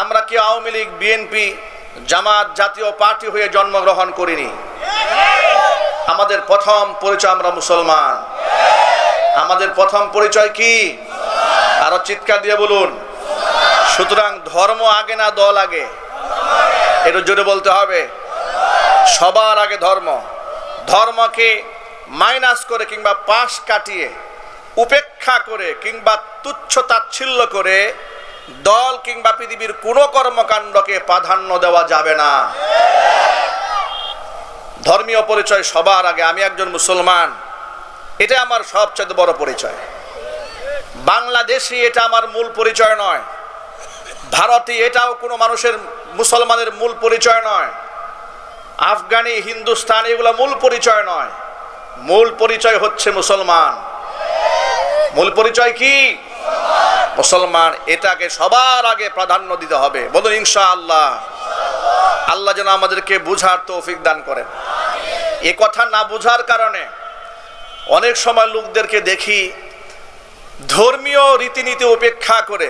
আমরা কি আওয়ামী লীগ, বিএনপি, জামাত জাতীয় পার্টি হয়ে জন্মগ্রহণ করিনি? আমাদের প্রথম পরিচয় আমরা মুসলমান। আমাদের প্রথম পরিচয় কি? আরও চিৎকার দিয়ে বলুন। সুতরাং ধর্ম আগে না দল আগে? একটু জোরে বলতে হবে। সবার আগে ধর্ম। ধর্মকে মাইনাস করে কিংবা পাশ কাটিয়ে উপেক্ষা করে কিংবা তুচ্ছ তাচ্ছিল্য করে দল কিংবা পৃথিবীর কোনো কর্মকাণ্ডকে প্রাধান্য দেওয়া যাবে না। ধর্মীয় পরিচয় সবার আগে। আমি একজন মুসলমান। এটা আমার সবচেয়ে বড় পরিচয়। বাংলাদেশি এটা আমার মূল পরিচয় নয়। ভারতে এটাও কোনো মানুষের মুসলমানের মূল পরিচয় নয়। আফগানি, হিন্দুস্তান এগুলো মূল পরিচয় নয়। মূল পরিচয় হচ্ছে মুসলমান। মূল পরিচয় কি? মুসলমান, এটাকে সবার আগে প্রাধান্য দিতে হবে। বলুন ইনশা আল্লাহ আল্লাহ যেন আমাদেরকে বুঝার তৌফিক দান করেন। এ কথা না বুঝার কারণে অনেক সময় লোকদেরকে দেখি ধর্মীয় রীতিনীতি উপেক্ষা করে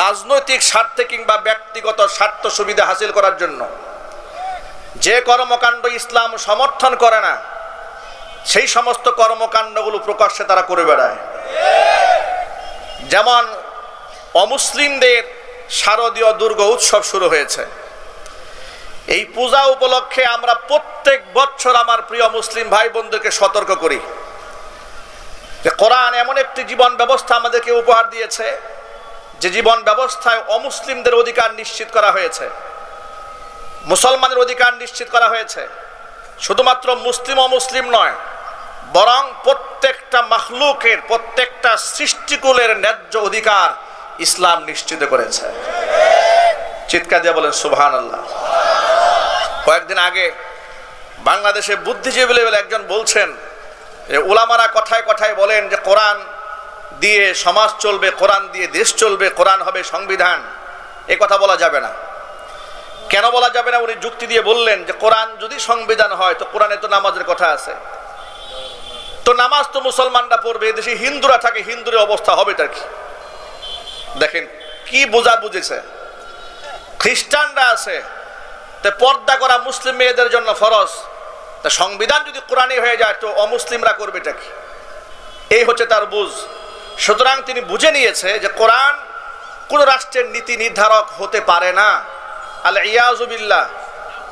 রাজনৈতিক স্বার্থে কিংবা ব্যক্তিগত স্বার্থ সুবিধা হাসিল করার জন্য যে কর্মকাণ্ড ইসলাম সমর্থন করে না, সেই সমস্ত কর্মকাণ্ডগুলো প্রকাশ্যে তারা করে বেড়ায়। যেমন অমুসলিমদের শারদীয় দুর্গ উৎসব শুরু হয়েছে। এই পূজা উপলক্ষে আমরা প্রত্যেক বছর আমার প্রিয় মুসলিম ভাই বোনদেরকে সতর্ক করি। যে কোরআন এমন একটি জীবন ব্যবস্থা আমাদেরকে উপহার দিয়েছে, যে জীবন ব্যবস্থায় অমুসলিমদের অধিকার নিশ্চিত করা হয়েছে, মুসলমানের অধিকার নিশ্চিত করা হয়েছে। শুধুমাত্র মুসলিম অমুসলিম নয় বরং প্রত্যেকটা মাখলুকের, প্রত্যেকটা সৃষ্টিকুলের ন্যায্য অধিকার ইসলাম নিশ্চিত করেছে। চিৎকার দিয়ে বলেন সুবহান আল্লাহ কয়েকদিন আগে বাংলাদেশে বুদ্ধিজীবী লেভেল একজন বলছেন যে ওলামারা কথায় কথায় বলেন যে, কোরআন দিয়ে সমাজ চলবে, কোরআন দিয়ে দেশ চলবে, কোরআন হবে সংবিধান। এ কথা বলা যাবে না। কেন বলা যাবে না? উনি যুক্তি দিয়ে বললেন যে, কোরআন যদি সংবিধান হয়, তো কোরআনে তো নামাজের কথা আছে। তো নামাজ তো মুসলমানরা পড়বে এদেশে হিন্দুরা থাকে হিন্দুরের অবস্থা হবে তার কি? দেখেন, কি বোঝা বুঝেছে? খ্রিস্টানরা আছে, তো পর্দা করা মুসলিম মেয়েদের জন্য ফরজ। তা সংবিধান যদি কোরআনই হয়ে যায়, তো অমুসলিমরা করবে এটা কি? এই হচ্ছে তার বুঝ। সুতরাং তিনি বুঝে নিয়েছে যে কোরআন কোন রাষ্ট্রের নীতি নির্ধারক হতে পারে না। আল্লাহ ইয়াজুবিল্লাহ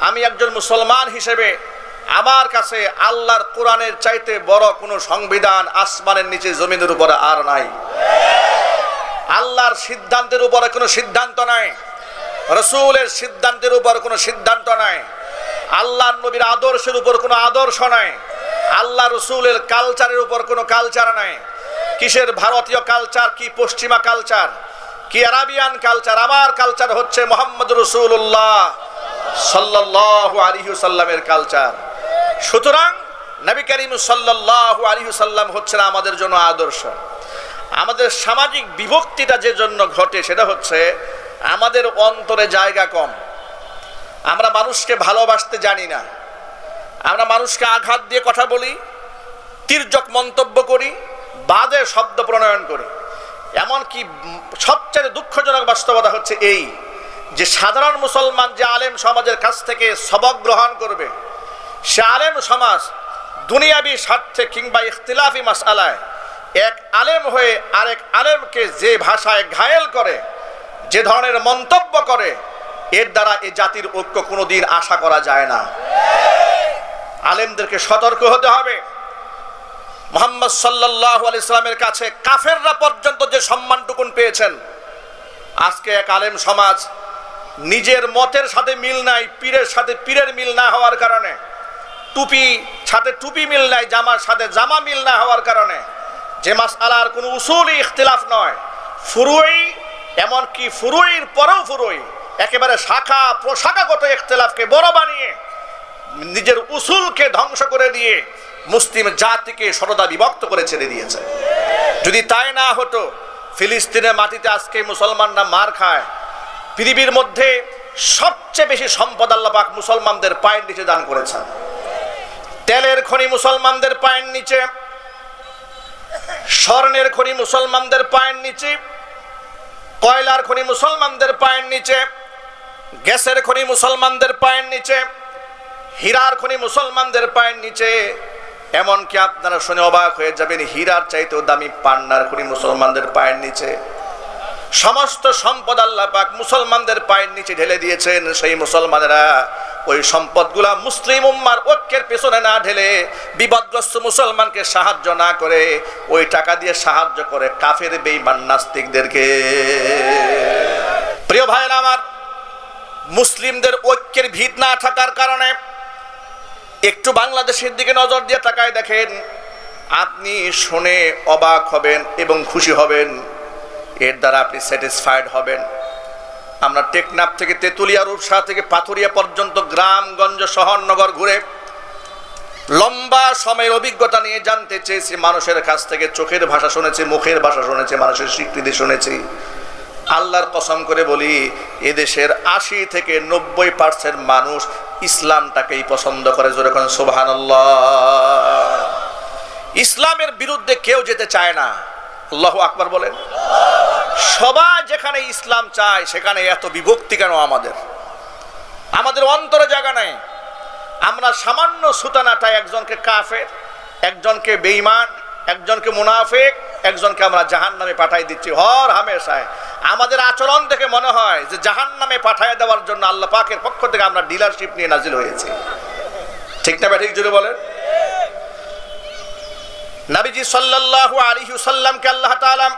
আমি একজন মুসলমান হিসেবে আমার কাছে আল্লাহর কোরআনের চাইতে বড় কোনো সংবিধান আসমানের নিচে জমিনের উপরে আর নাই। আল্লাহর সিদ্ধান্তের উপরে কোনো সিদ্ধান্ত নাই। রসুলের সিদ্ধান্তের উপর কোনো সিদ্ধান্ত নাই। আল্লাহর নবীর আদর্শের উপর কোনো আদর্শ নাই। আল্লাহ রসুলের কালচারের উপর কোনো কালচার নাই। কিসের ভারতীয় কালচার, কি পশ্চিমা কালচার, কি আরাবিয়ান কালচার, আমার কালচার হচ্ছে মোহাম্মদ রসুল্লাহ সাল্লাহ আলিহু সাল্লামের কালচার। সুতরাং নবী করিম সাল্লাহ আলিহু সাল্লাম হচ্ছেন আমাদের জন্য আদর্শ। আমাদের সামাজিক বিভক্তিটা যে জন্য ঘটে সেটা হচ্ছে আমাদের অন্তরে জায়গা কম। আমরা মানুষকে ভালোবাসতে জানি না। আমরা মানুষকে আঘাত দিয়ে কথা বলি, তির্যক মন্তব্য করি বাদে শব্দ প্রণয়ন করি। এমনকি সবচেয়ে দুঃখজনক বাস্তবতা হচ্ছে এই যে সাধারণ মুসলমান যে আলেম সমাজের কাছ থেকে সবক গ্রহণ করবে সে আলেম সমাজ দুনিয়াবি স্বার্থে কিংবা ইখতিলাফি মাস আলায় এক আলেম হয়ে আরেক আলেমকে যে ভাষায় ঘায়েল করে, যে ধরনের মন্তব্য করে, এর দ্বারা এ জাতির ঐক্য কোনোদিন আশা করা যায় না। আলেমদেরকে সতর্ক হতে হবে। মোহাম্মদ সাল্লাহ ইসলামের কাছে কাফেররা পর্যন্ত যে সম্মানটুকুন পেয়েছেন, আজকে এক আলেম সমাজ নিজের মতের সাথে মিল নাই, পীরের সাথে পীরের মিল না হওয়ার কারণে টুপি সাথে টুপি মিল নাই, জামার সাথে জামা মিল না হওয়ার কারণে। যে মাস আলার কোনো উসুলই ইখতিলাফ নয়। ফুরুই, এমনকি ফুরুইর পরেও ফুরুই, একেবারে শাখা প্রশাখাগত ইখতিলাফকে বড় বানিয়ে, নিজের উসুলকে ধ্বংস করে দিয়ে মুসলিম জাতিকে সরদা বিভক্ত করে ছেড়ে দিয়েছে। যদি তাই না হতো, ফিলিস্তিনের মাটিতে আজকে মুসলমানরা মার খায়। পৃথিবীর মধ্যে সবচেয়ে বেশি সম্পদ আল্লাপাক মুসলমানদের পায়ের নিচে দান করেছেন। তেলের খনি মুসলমানদের পায়ের নিচে, স্বর্ণের খনি মুসলমানদের পায়ের নিচে, কয়লার খনি মুসলমানদের পায়ের নিচে, গ্যাসের খনি মুসলমানদের পায়ের নিচে, হীরার খনি মুসলমানদের পায়ের নিচে। এমনকি আপনারা শুনে অবাক হয়ে যাবেন, হীরার চাইতেও দামি পান্নার খনি মুসলমানদের পায়ের নিচে। সমস্ত সম্পদ আল্লাহ পাক মুসলমানদের পায়ের নিচে ঢেলে দিয়েছেন সেই মুসলমানেরা। ওই সম্পদগুলা মুসলিম উম্মার ঐক্যের পেছনে না ঢেলে বিপদগ্রস্ত মুসলমানকে সাহায্য না করে ওই টাকা দিয়ে সাহায্য করে কাফের বেঈমান নাস্তিকদেরকে। প্রিয় ভাইরা আমার, মুসলিমদের ঐক্যের ভিত না থাকার কারণে একটু বাংলাদেশের দিকে নজর দিয়ে তাকায় দেখেন, আপনি শুনে অবাক হবেন এবং খুশি হবেন, এর দ্বারা আপনি স্যাটিসফাইড হবেন। আমরা টেকনাফ থেকে তেতুলিয়া রূপসা থেকে পাথুরিয়া পর্যন্ত গ্রামগঞ্জ শহর নগর ঘুরে লম্বা সময়ের অভিজ্ঞতা নিয়ে জানতে চেয়েছি, মানুষের কাছ থেকে চোখের ভাষা শুনেছি, মুখের ভাষা শুনেছি, মানুষের স্বীকৃতি শুনেছি। আল্লাহর কসম করে বলি, এদেশের আশি থেকে নব্বই পার্সেন্ট মানুষ ইসলামটাকেই পছন্দ করে। যেরকম সোভান ইসলামের বিরুদ্ধে কেউ যেতে চায় না। আল্লাহ আকবর বলেন। সবাই যেখানে ইসলাম চায় সেখানে এত বিভক্তি কেন আমাদের? আমাদের অন্তরে জায়গা নেই। আমরা সামান্য সুতানাটায় একজনকে কাফের একজনকে বেঈমান একজনকে মুনাফেক একজনকে আমরা জাহান নামে পাঠাই দিচ্ছি। হর হামেশায়। আমাদের আচরণ দেখে মনে হয় যে জাহান নামে পাঠাই দেওয়ার জন্য আল্লাহ পাকের পক্ষ থেকে আমরা ডিলারশিপ নিয়ে নাজিল হয়েছি। ঠিক না ঠিক জুড়ে বলেন? নাবিজি সাল্লাল্লাহু আলাইহি সাল্লামকে আল্লাহ তাআলা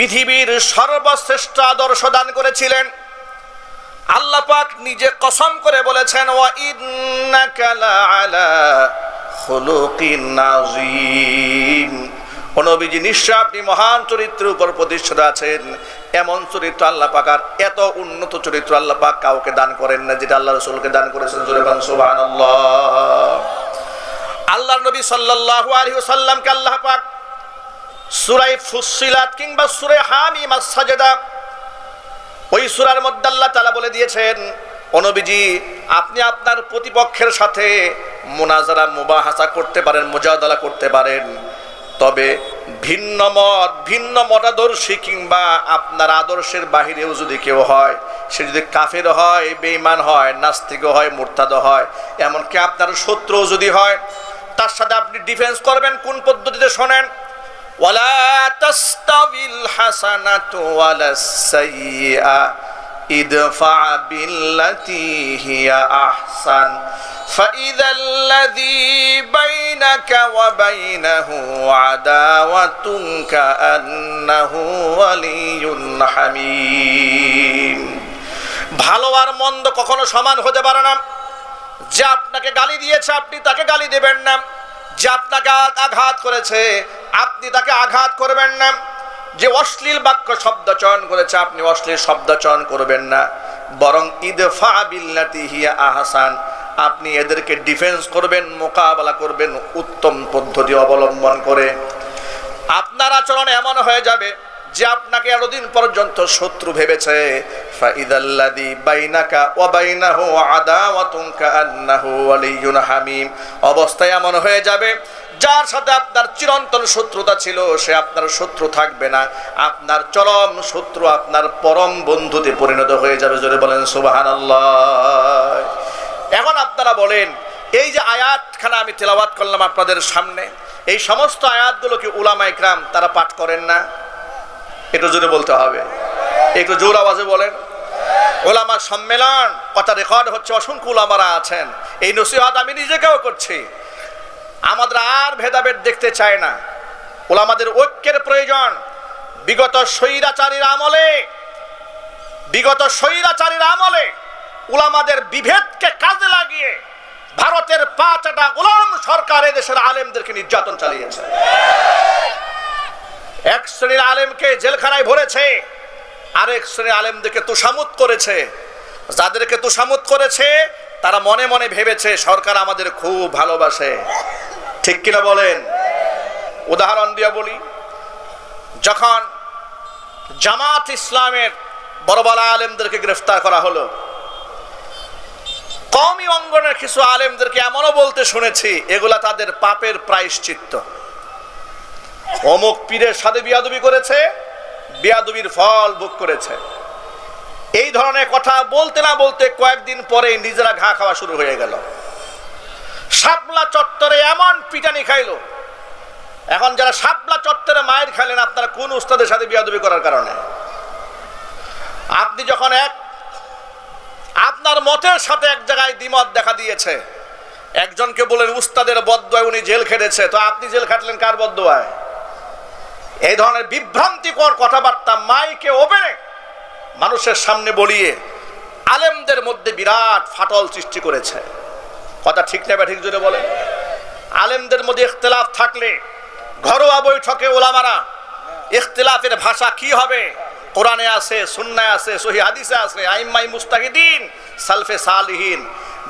পৃথিবীর সর্বশ্রেষ্ঠ আদর্শ দান করেছিলেন। আল্লাহ পাক নিজে কসম করে বলেছেন, ওয়া ইন্নাকা লাআলা খুলুকিন নাযীম ও নবীজি, নিশ্চয় আপনি মহান চরিত্রের উপর প্রতিষ্ঠিত আছেন। এমন চরিত্র আল্লাহ পাক, আর এত উন্নত চরিত্র আল্লাহ পাক কাউকে দান করেন না, যেটা আল্লাহ রসুলকে দান করেছেন। সুবহানাল্লাহ। আল্লাহ নবী সাল্লাল্লাহু আলাইহি ওয়াসাল্লামকে আল্লাহ পাক সূরায়ে ফুসসিলাত কিংবা সূরা হামিম আস-সাজদা ওই সুরার মধ্যে আল্লাহ তাআলা বলে দিয়েছেন অনবীজি আপনি আপনার প্রতিপক্ষের সাথে মুনাজারা, মুবাহাসা করতে পারেন, মুজাদালা করতে পারেন। তবে ভিন্ন মত, ভিন্ন মতাদর্শী কিংবা আপনার আদর্শের বাহিরেও যদি কেউ হয়, সে যদি কাফের হয়, বেঈমান হয় নাস্তিকও হয়, মুরতাদ হয়, এমনকি আপনার শত্রুও যদি হয়, তার সাথে আপনি ডিফেন্স করবেন, কোন পদ্ধতিতে শোনেন? ওয়ালা তাস্তাবিল হাসানাতু ওয়ালা সাইয়্যা ইদফা বিল্লাতি হিয়া আহসান فإذا الذي بينك وبينه عداوة كأنه ولي حميم ভালো আর মন্দ কখনো সমান হতে পারে না যে আপনাকে গালি দিয়েছে আপনি তাকে গালি দেবেন না যে আপনাকে আ- আঘাত করেছে আপনি তাকে আঘাত করবেন না। যে অশ্লীল বাক্য শব্দ চয়ন করেছে, আপনি অশ্লীল শব্দ চয়ন করবেন না। বরং হিয়া আহসান, আপনি এদেরকে ডিফেন্স করবেন, মোকাবেলা করবেন, উত্তম পদ্ধতি অবলম্বন করে। আপনার আচরণ এমন হয়ে যাবে যে আপনাকে এতদিন পর্যন্ত শত্রু ভেবেছে ফাইদাল্লাদি বাইনাকা ওয়া বাইনাহু আদাওয়াতুন কাআন্নাহু ওয়ালিয়ুন হামিম। অবস্থায় এমন হয়ে যাবে, যার সাথে আপনার চিরন্তন শত্রুতা ছিল, সে আপনার শত্রু থাকবে না। আপনার চরম শত্রু আপনার পরম বন্ধুতে পরিণত হয়ে যাবে, জোরে বলেন সুবহানাল্লাহ। এখন আপনারা বলেন, এই যে আয়াতখানা আমি তেলাওয়াত করলাম আপনাদের সামনে, এই সমস্ত আয়াতগুলোকে উলামা ইকরাম তারা পাঠ করেন না? একটু জোরে বলতে হবে। একটু জোর আওয়াজে বলেন। ওলামা সম্মেলন, কথা রেকর্ড হচ্ছে, অসংখ্য ওলামারা আছেন। এই নসিহত আমি নিজেকেও করছি। আমাদের আর ভেদাভেদ দেখতে চায় না। ওলামাদের ঐক্যের প্রয়োজন। বিগত স্বৈরাচারীর আমলে, বিগত স্বৈরাচারীর আমলে উলামাদের বিভেদকে কাজে লাগিয়ে ভারতের পাঁচটা গোলাম সরকার দেশের আলেমদেরকে নির্যাতন চালিয়েছে। এক শ্রেণির আলেমকে জেলখানায় ভরেছে, আরেক শ্রেণির আলেমদেরকে তুষামুত করেছে। যাদেরকে তুষামুত করেছে, তারা মনে মনে ভেবেছে, সরকার আমাদের খুব ভালোবাসে। ঠিক কিনা বলেন? উদাহরণ দিয়ে বলি, যখন জামাত ইসলামের বড় বড় আলেমদেরকে গ্রেফতার করা হলো কমই অঙ্গনের কিছু আলেমদেরকে এমনও বলতে শুনেছি, এগুলা তাদের পাপের প্রায়শ্চিত্ত। অমুক পীরের সাথে বিয়াদবি করেছে, বিয়াদবির ফল ভোগ করেছে। এই ধরনের কথা বলতে না বলতে কয়েকদিন পরে নিজেরা ঘা খাওয়া শুরু হয়ে গেল। শাপলা চত্বরে এমন পিটানি খাইলো। এখন যারা শাপলা চত্বরে মায়ের খাইলেন আপনারা কোন উস্তাদের সাথে বিয়াদবি করার কারণে? আপনি যখন এক আপনার মতের সাথে এক জায়গায় দ্বিমত দেখা দিয়েছে, একজনকে বলেন, উস্তাদের বদয়ায় উনি জেল খেটেছে। তো আপনি জেল খাটলেন কার বদয়ায় এই ধরনের বিভ্রান্তিকর কথাবার্তা মাইকে ওপেনে মানুষের সামনে বলিয়ে আলেমদের মধ্যে বিরাট ফাটল সৃষ্টি করেছে। কথা ঠিক না ঠিক জোরে বলে আলেমদের মধ্যে ইখতলাফ থাকলে ঘরোয়া বৈঠকে ওলামারা ইখতলাফের ভাষা কি হবে? কোরআনে আছে, সুন্নায় আছে, সহি হাদিসে আছে আইম্মাই মুস্তাহিদিন, সালফে সালিহীন।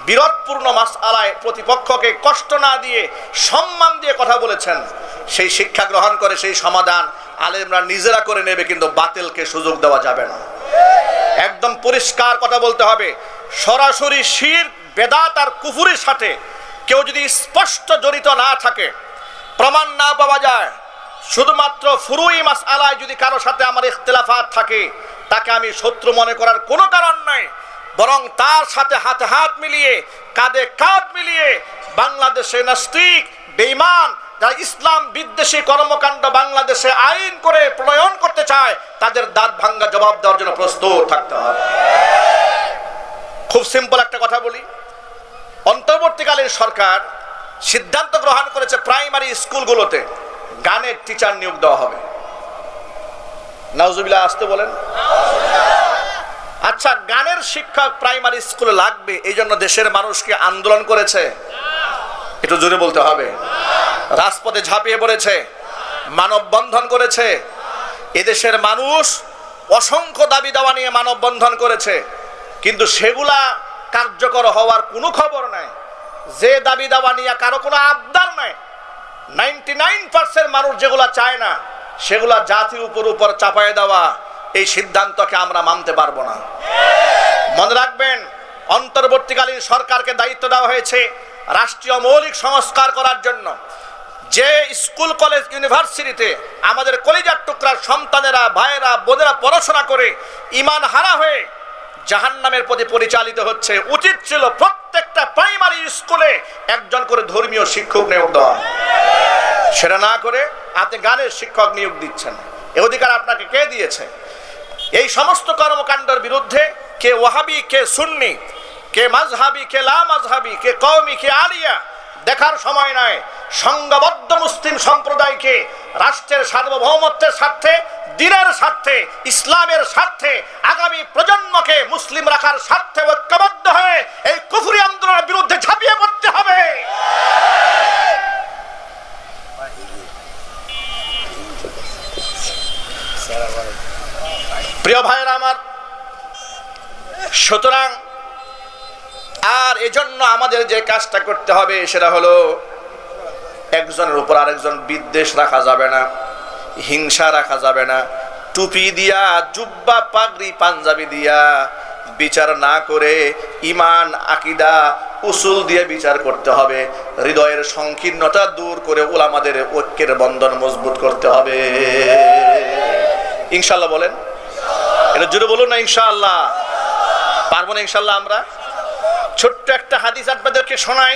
বিরোধপূর্ণ মাস আলায় প্রতিপক্ষকে কষ্ট না দিয়ে সম্মান দিয়ে কথা বলেছেন। সেই শিক্ষা গ্রহণ করে সেই সমাধান আলেমরা নিজেরা করে নেবে, কিন্তু বাতিলকে সুযোগ দেওয়া যাবে না। একদম পরিষ্কার কথা বলতে হবে, সরাসরি শির, বেদাত আর কুফুরের সাথে কেউ যদি স্পষ্ট জড়িত না থাকে, প্রমাণ না পাওয়া যায়, শুধুমাত্র ফুরুই মাস আলায় যদি কারও সাথে আমার ইখতলাফাত থাকে, তাকে আমি শত্রু মনে করার কোনো কারণ নাই, বরং তার সাথে হাতে হাত মিলিয়ে, কাঁধে কাঁধ মিলিয়ে বাংলাদেশে নাস্তিক, বেঈমান যারা ইসলাম বিদ্বেষী কর্মকাণ্ড বাংলাদেশে আইন করে প্রণয়ন করতে চায়, তাদের দাঁত ভাঙ্গা জবাব দেওয়ার জন্য প্রস্তুত থাকতে হবে। খুব সিম্পল একটা কথা বলি। অন্তর্বর্তীকালীন সরকার সিদ্ধান্ত গ্রহণ করেছে প্রাইমারি স্কুলগুলোতে গানের টিচার নিয়োগ দেওয়া হবে। নাউজুবিল্লাহ, আসতে বলেন। আচ্ছা গানের শিক্ষক প্রাইমারি স্কুলে লাগবে, এই জন্য দেশের মানুষকে আন্দোলন করেছে? একটু জোরে বলতে হবে। রাজপথে ঝাঁপিয়ে পড়েছে, মানববন্ধন করেছে। এদেশের মানুষ অসংখ্য দাবি দাওয়া নিয়ে মানববন্ধন করেছে, কিন্তু সেগুলা কার্যকর হওয়ার কোনো খবর নাই। যে দাবি দাওয়া নিয়ে কারও কোনো আবদার নাই। নাইনটি নাইন পার্সেন্ট মানুষ যেগুলা চায় না, সেগুলা জাতির উপর উপর চাপায় দেওয়া, এই সিদ্ধান্তকে আমরা মানতে পারব না। মনে রাখবেন, অন্তর্বর্তীকালীন সরকারকে দায়িত্ব দেওয়া হয়েছে রাষ্ট্রীয় মৌলিক সংস্কার করার জন্য। যে স্কুল, কলেজ, ইউনিভার্সিটিতে আমাদের কলিজার টুকরার সন্তানেরা, ভাইয়েরা, বোনেরা পড়াশোনা করে ইমান হারা হয়ে জাহান্নামের প্রতি পরিচালিত হচ্ছে, উচিত ছিল প্রত্যেকটা প্রাইমারি স্কুলে একজন করে ধর্মীয় শিক্ষক নিয়োগ দেওয়া। সেটা না করে আপনি গানের শিক্ষক নিয়োগ দিচ্ছেন। এ অধিকার আপনাকে কে দিয়েছে? এই সমস্ত কর্মকাণ্ডের বিরুদ্ধে কে ওয়াহাবি, কে সুন্নি, কে মাজহাবি, কে লা মাজহাবি, কে কওমি, কে আলিয়া দেখার সময় নয় সংঘবদ্ধ মুসলিম সম্প্রদায়কে রাষ্ট্রের সার্বভৌমত্বের স্বার্থে, দিনের স্বার্থে, ইসলামের স্বার্থে, আগামী প্রজন্মকে মুসলিম রাখার স্বার্থে ঐক্যবদ্ধ হয়ে এই কুফুরি আন্দোলনের বিরুদ্ধে ঝাঁপিয়ে পড়তে হবে। প্রিয় ভাইয়েরা আমার, সুতরাং আর এজন্য আমাদের যে কাজটা করতে হবে সেটা হলো একজনের উপর আরেকজন বিদ্বেষ রাখা যাবে না, হিংসা রাখা যাবে না, টুপি দিয়া, জুব্বা, পাগড়ি, পাঞ্জাবি দিয়া বিচার না করে ইমান আকিদা, উসুল দিয়ে বিচার করতে হবে। হৃদয়ের সংকীর্ণতা দূর করে ওলামাদের ঐক্যের বন্ধন মজবুত করতে হবে। ইনশাল্লাহ বলেন? এটা জুড়ে বলুন না ইনশাল্লাহ পারব না ইনশাল্লাহ আমরা? ছোট্ট একটা হাদিস আপনাদেরকে শোনাই।